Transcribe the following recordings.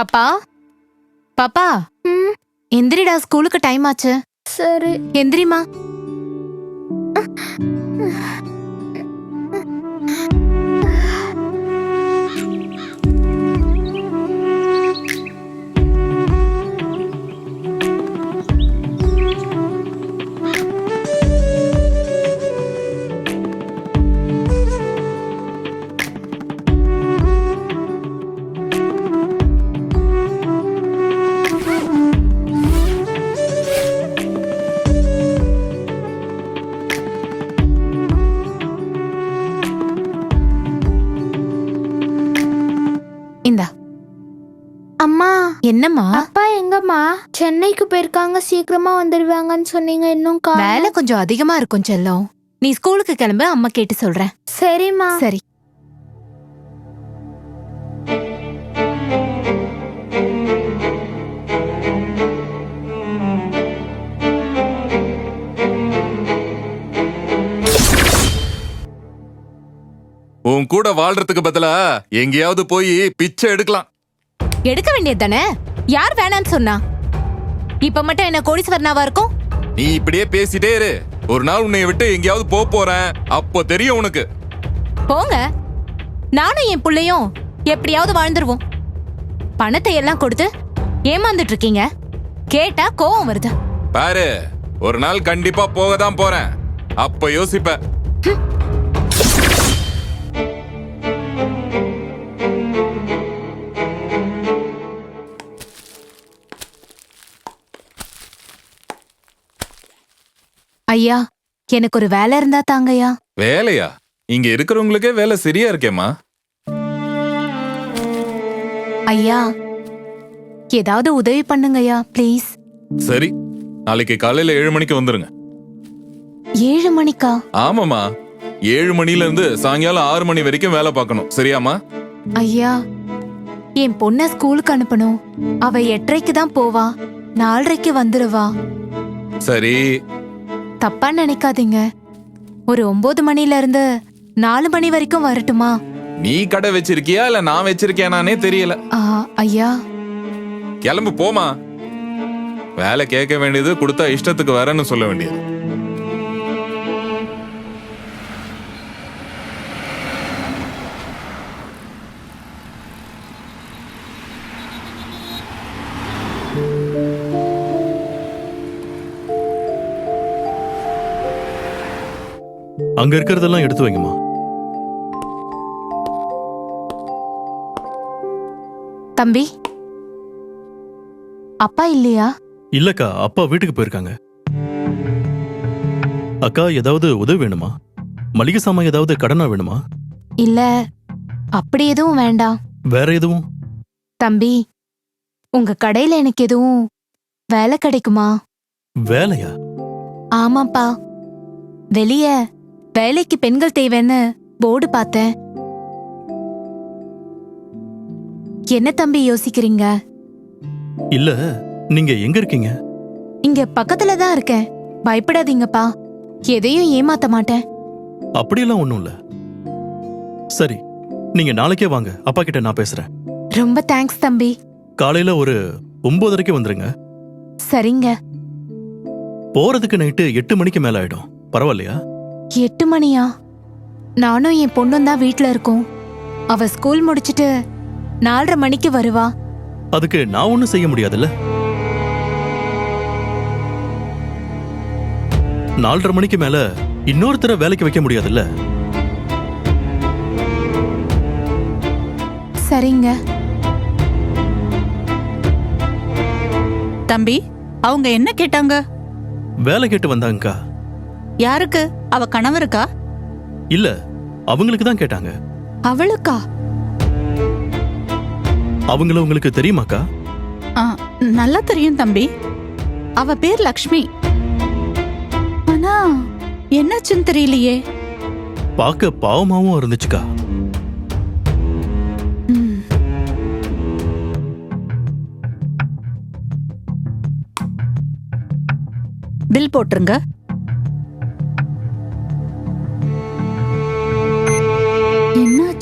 பாப்பா? பாப்பா? ம், எந்திரிடா ஸ்கூலுக்கு டைம் ஆச்சு. சரி. எந்திரிமா என்னம்மா? அப்பா எங்கம்மா? சென்னைக்கு போயிருக்காங்க சீக்கிரமா வந்துடுவாங்கன்னு சொன்னீங்க இன்னும் கா வேலை கொஞ்சம் அதிகமா இருக்கும் செல்லம். நீ ஸ்கூலுக்கு கிளம்பு அம்மா கேட்டு சொல்றேன். சரிம்மா. சரி. உன் கூட வாழ்றதுக்கு பதிலா எங்கேயாவது போய் பிச்சை எடுக்கலாம். எடுக்க வேண்டியது தானே? யார் வேணான்னு சொன்னா? இப்ப மட்டும் என்ன கோடீஸ்வரனாவா இருக்கும்? நீ இப்படியே பேசிட்டே இரு. ஒரு நாள் உன்னை விட்டு எங்கேயாவது போக போறேன். அப்போ தெரியும் உனக்கு. போங்க. நானும் என் புள்ளையும் எப்படியாவது வாழ்ந்துருவோம். பணத்தை எல்லாம் கொடுத்து ஏமாந்துட்டு இருக்கீங்க. கேட்டா கோவம் வருது. பாரு ஒரு நாள் கண்டிப்பா போக தான் போறேன். அப்ப யோசிப்ப. ஐயா எனக்கு ஒரு வேலை இருந்தா தாங்கய்யா. வேலையா? இங்க இருக்கிறவங்களுக்கே வேலை சரியா இருக்கேம்மா. ஐயா ஏதாவது உதவி பண்ணுங்கய்யா ப்ளீஸ் சரி நாளைக்கு காலையில ஏழு மணிக்கு வந்துருங்க. ஏழு மணிக்கா? ஆமாமா ஏழு மணில இருந்து சாயங்காலம் ஆறு மணி வரைக்கும் வேலை பார்க்கணும். சரியாமா ஐயா என் பொண்ண ஸ்கூலுக்கு அனுப்பணும். அவ எட்டரைக்கு தான் போவா. நாலரைக்கு வந்துருவா. சரி தப்பா நினைக்காதீங்க. ஒரு ஒன்பது மணில இருந்து நாலு மணி வரைக்கும் வரட்டுமா? நீ கடை வச்சிருக்கியா இல்ல நான் வச்சிருக்கேனானே தெரியல. ஆ, ஐயா. கிளம்பு போமா வேலை கேட்க வேண்டியது கொடுத்தா இஷ்டத்துக்கு வரேன்னு சொல்ல வேண்டியது. அங்க இருக்கிறதெல்லாம் எடுத்து வைங்கம்மா. தம்பி. அப்பா இல்லையா? இல்லக்கா அப்பா வீட்டுக்கு போயிருக்காங்க. அக்கா ஏதாவது உதவி வேணுமா? மளிகை சாமான் ஏதாவது கடனா வேணுமா? இல்ல அப்படி எதுவும் வேண்டாம். வேற எதுவும்? தம்பி உங்க கடையில எனக்கு எதுவும் வேலை கிடைக்குமா? வேலையா? ஆமாப்பா. வெளிய வேலைக்கு பெண்கள் தேவைன்னு போர்டு பார்த்தேன். என்ன தம்பி யோசிக்கிறீங்க? இல்ல நீங்க எங்க இருக்கீங்க? இங்க பக்கத்துல தான் இருக்கேன். பயப்படாதீங்கப்பா. எதையும் ஏமாத்த மாட்டேன். அப்படியெல்லாம் ஒண்ணும் இல்ல. சரி நீங்க நாளைக்கே வாங்க. அப்பா கிட்ட நான் பேசுறேன். ரொம்ப தேங்க்ஸ் தம்பி. காலையில ஒரு ஒன்பதரைக்கு வந்துருங்க. சரிங்க. போறதுக்கு நைட்டு எட்டு மணிக்கு மேல ஆயிடும். பரவாயில்லையா? எட்டு மணியா? நானும் என் பொண்ணும் தான் வீட்ல இருக்கோம். அவ ஸ்கூல் முடிச்சிட்டு நாலரை மணிக்கு வருவா. அதுக்கு நான் ஒண்ணும் செய்ய முடியாதுல்ல? நாலரை மணிக்கு மேல இன்னொருத்தர வேலைக்கு வைக்க முடியாதுல்ல? சரிங்க. தம்பி அவங்க என்ன கேட்டாங்க? வேலை கேட்டு வந்தாங்கக்கா. யாருக்கு? அவ கணவருக்கா? இல்ல அவங்களுக்கு தான் கேட்டாங்க. அவளுக்கா? அவங்கள உங்களுக்கு தெரியுமாக்கா? ஆ, நல்லா தெரியும் தம்பி. அவ பேர் லக்ஷ்மி. ஆனா என்னாச்சுன்னு தெரியலையே. பார்க்க பாவமாவும் இருந்துச்சுக்கா. ம். பில் போட்டுருங்க.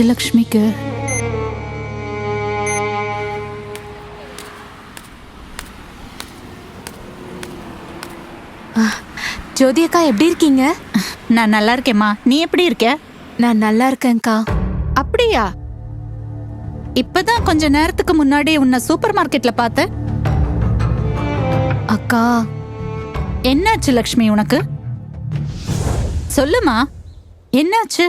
விஜயலக்ஷ்மிக்கு ஜோதி அக்கா எப்படி இருக்கீங்க? நான் நல்லா இருக்கேம்மா. நீ எப்படி இருக்க? நான் நல்லா இருக்கேன்க்கா. அப்படியா? இப்பதான் கொஞ்ச நேரத்துக்கு முன்னாடி உன்னை சூப்பர் மார்க்கெட்ல பார்த்தேன். அக்கா. என்னாச்சு லக்ஷ்மி உனக்கு? சொல்லுமா. என்னாச்சு?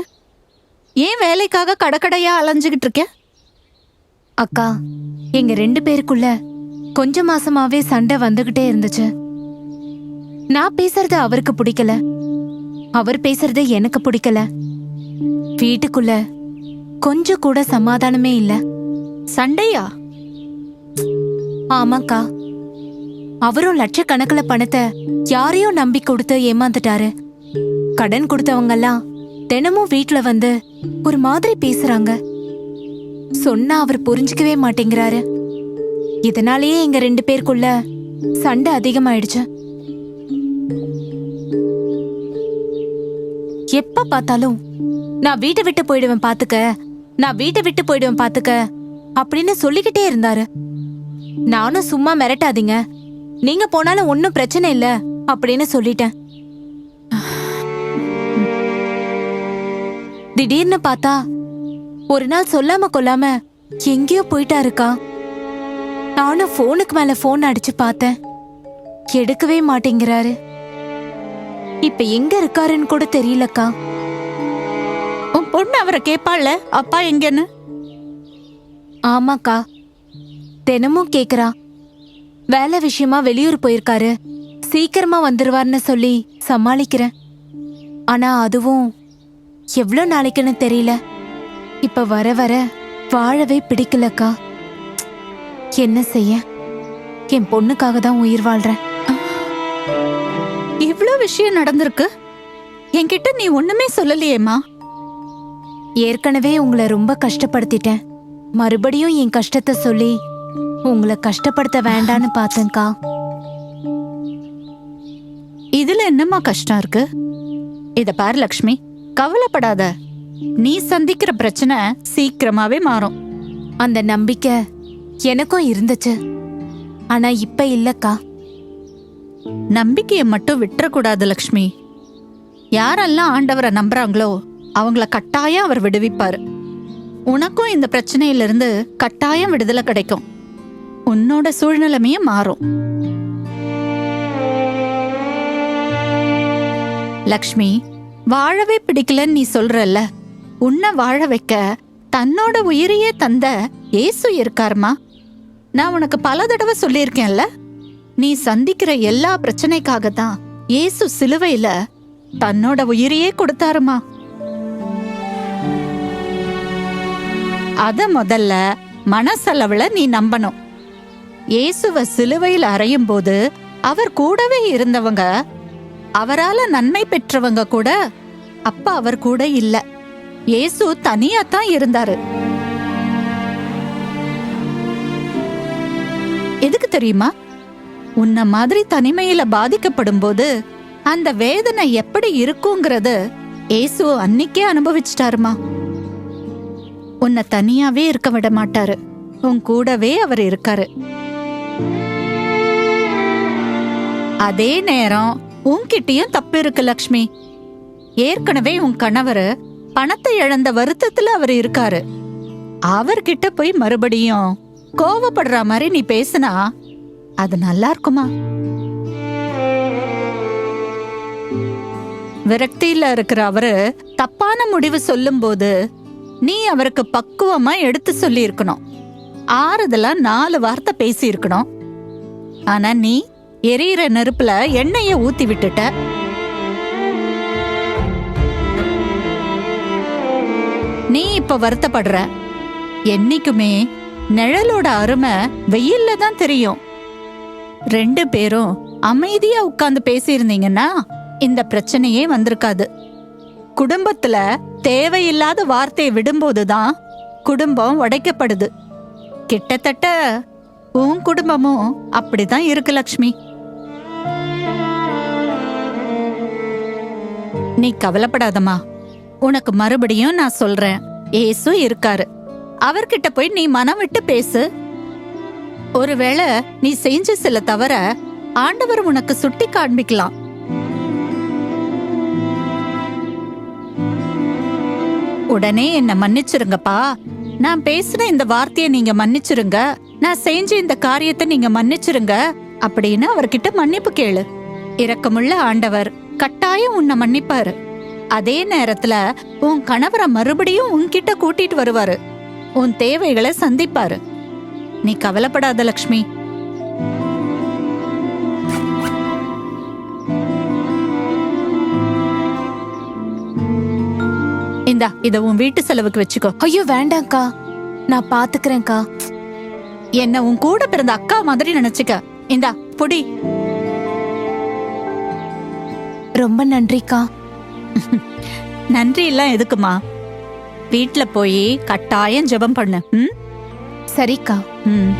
ஏன் வேலைக்காக கடக்கடையா அலைஞ்சுகிட்டு இருக்க? அக்கா எங்க ரெண்டு பேருக்குள்ள கொஞ்ச மாசமாவே சண்டை வந்துகிட்டே இருந்துச்சு. நான் பேசுறது அவருக்கு பிடிக்கல. அவர் பேசுறது எனக்கு பிடிக்கல. வீட்டுக்குள்ள கொஞ்சம் கூட சமாதானமே இல்ல. சண்டையா? ஆமாக்கா. அவரும் லட்சக்கணக்கில் பணத்தை யாரையும் நம்பி கொடுத்து ஏமாந்துட்டாரு. கடன் கொடுத்தவங்கெல்லாம் தினமும் வீட்டில் வந்து ஒரு மாதிரி பேசுறாங்க. சொன்னா அவர் புரிஞ்சுக்கவே மாட்டேங்கிறாரு. இதனாலேயே எங்க ரெண்டு பேருக்குள்ள சண்டை அதிகமாயிடுச்சு. எப்ப பார்த்தாலும் நான் வீட்டை விட்டு போயிடுவேன் பாத்துக்க நான் வீட்டை விட்டு போயிடுவேன் பாத்துக்க அப்படின்னு சொல்லிக்கிட்டே இருந்தாரு. நானும் சும்மா மிரட்டாதீங்க. நீங்க போனாலும் ஒன்னும் பிரச்சனை இல்ல அப்படின்னு சொல்லிட்டேன். திடீர்னு பார்த்தா ஒரு நாள் சொல்லாம கொல்லாம எங்கேயோ போயிட்டாருக்கா நானும் போனுக்கு மேல போன் அடிச்சு பார்த்தேன். எடுக்கவே மாட்டேங்கிறாரு. இப்ப எங்க இருக்காருன்னு கூட தெரியலக்கா. உன் பொண்ணு அவரை கேட்பாள்ல அப்பா எங்கன்னு? ஆமாக்கா. தினமும் கேக்குறா. வேலை விஷயமா வெளியூர் போயிருக்காரு. சீக்கிரமா வந்துருவார்னு சொல்லி சமாளிக்கிறேன். ஆனா அதுவும் எவ்வளோ நாளைக்குன்னு தெரியல. இப்ப வர வர வாழவே பிடிக்கலக்கா. என்ன செய்ய? என் பொண்ணுக்காக தான் உயிர் வாழ்றேன். இவ்ளோ விஷயம் நடந்திருக்கு. என்கிட்ட நீ ஒண்ணுமே சொல்லலையேம்மா. ஏற்கனவே உங்களை ரொம்ப கஷ்டப்படுத்திட்டேன். மறுபடியும் என் கஷ்டத்தை சொல்லி உங்களை கஷ்டப்படுத்த வேண்டான்னு பார்த்தேன்க்கா. இதுல என்னம்மா கஷ்டம் இருக்கு? இத பாரு லக்ஷ்மி. கவலைப்படாத. நீ சந்திக்கிற பிரச்சனை சீக்கிரமாவே மாறும். அந்த நம்பிக்கை எனக்கும் இருந்துச்சு. ஆனா இப்ப இல்லக்கா. நம்பிக்கையை மட்டும் விட்டுறக்கூடாது லக்ஷ்மி. யாரெல்லாம் ஆண்டவரை நம்புறாங்களோ அவங்கள கட்டாயம் அவர் விடுவிப்பாரு. உனக்கும் இந்த பிரச்சனையிலிருந்து கட்டாயம் விடுதலை கிடைக்கும். உன்னோட சூழ்நிலைமையே மாறும். லக்ஷ்மி வாழவே பிடிக்கலன்னு நீ சொல்றல்ல. உன்னை வாழ வைக்க தன்னோட உயிரையே தந்த இயேசு இருக்காருமா? நான் உனக்கு பல தடவை சொல்லியிருக்கேன்ல. நீ சந்திக்கிற எல்லா பிரச்சனைக்காக தான் ஏசு சிலுவையில தன்னோட உயிரையே கொடுத்தாருமா? அத முதல்ல மனசளவுல நீ நம்பணும். இயேசுவ சிலுவையில் அறையும் போது அவர் கூடவே இருந்தவங்க அவரால நன்மை பெற்றவங்க கூட அப்ப அவர் கூட இல்ல. இயேசு தனியா தான் இருந்தாரு. எதுக்கு தெரியுமா? உன்ன மாதிரி தனிமையில பாதிக்கப்படும் போது அந்த வேதனை எப்படி இருக்குங்கிறது இயேசு அன்னைக்கே அனுபவிச்சிட்டாருமா. உன்னை தனியாவே இருக்க விட மாட்டாரு. உன் கூடவே அவர் இருக்காரு. அதே நேரம் உன்கிட்டயும் தப்பு இருக்கு லக்ஷ்மி. ஏற்கனவே உன் கணவர் பணத்தை இழந்த வருத்தத்துல அவர் இருக்காரு. அவர்கிட்ட போய் மறுபடியும் கோவப்படுற மாதிரி நீ பேசினா அது நல்லா இருக்குமா? விரக்தியில இருக்கிற அவரு தப்பான முடிவு சொல்லும்போது நீ அவருக்கு பக்குவமா எடுத்து சொல்லி இருக்கணும் ஆறுதலா நாலு வார்த்தை பேசி இருக்கணும் ஆனா நீ எரியிற நெருப்புல எண்ணெய ஊத்தி விட்டுட்ட. நீ இப்ப வருத்தப்படுற. என்னைக்குமே நிழலோட அருமை வெயில்ல தான் தெரியும். ரெண்டு பேரும் அமைதியா உட்கார்ந்து பேசியிருந்தீங்கன்னா இந்த பிரச்சனையே வந்திருக்காது. குடும்பத்துல தேவையில்லாத வார்த்தையை விடும்போதுதான் குடும்பம் உடைக்கப்படுது. கிட்டத்தட்ட உன் குடும்பமும் அப்படிதான் இருக்கு லக்ஷ்மி. நீ கவலைப்படாதம்மா. உனக்கு மறுபடியும் நான் சொல்றேன். ஏசு இருக்காரு. அவர்கிட்ட போய் நீ மனம் விட்டு பேசு. ஒருவேளை நீ செஞ்ச சில தவற ஆண்டவர் உனக்கு சுட்டி காண்பிக்கலாம். உடனே என்ன மன்னிச்சிருங்கப்பா. நான் பேசின இந்த வார்த்தையை நீங்க மன்னிச்சிருங்க. நான் செஞ்ச இந்த காரியத்தை நீங்க மன்னிச்சிருங்க. அப்படின்னு அவர்கிட்ட மன்னிப்பு கேளு. இரக்கமுள்ள ஆண்டவர். கட்டாயம் உன்னை மன்னிப்பாரு. அதே நேரத்துல உன் கணவரை மறுபடியும் உன்கிட்ட கூட்டிட்டு வருவாரு. உன் தேவைகளை சந்திப்பாரு. நீ கவலைப்படாத லக்ஷ்மி. இந்தா இத உன் வீட்டு செலவுக்கு வச்சுக்கோ. ஐயோ வேண்டாம்க்கா. நான் பாத்துக்கிறேன்க்கா. என்ன உன் கூட பிறந்த அக்கா மாதிரி நினைச்சுக்க. இந்தா புடி. ரொம்ப நன்றிக்கா. நன்றி எல்லாம் எதுக்குமா? வீட்ல போய் கட்டாயம் ஜெபம் பண்ணு ம்? சரிக்கா. ம்.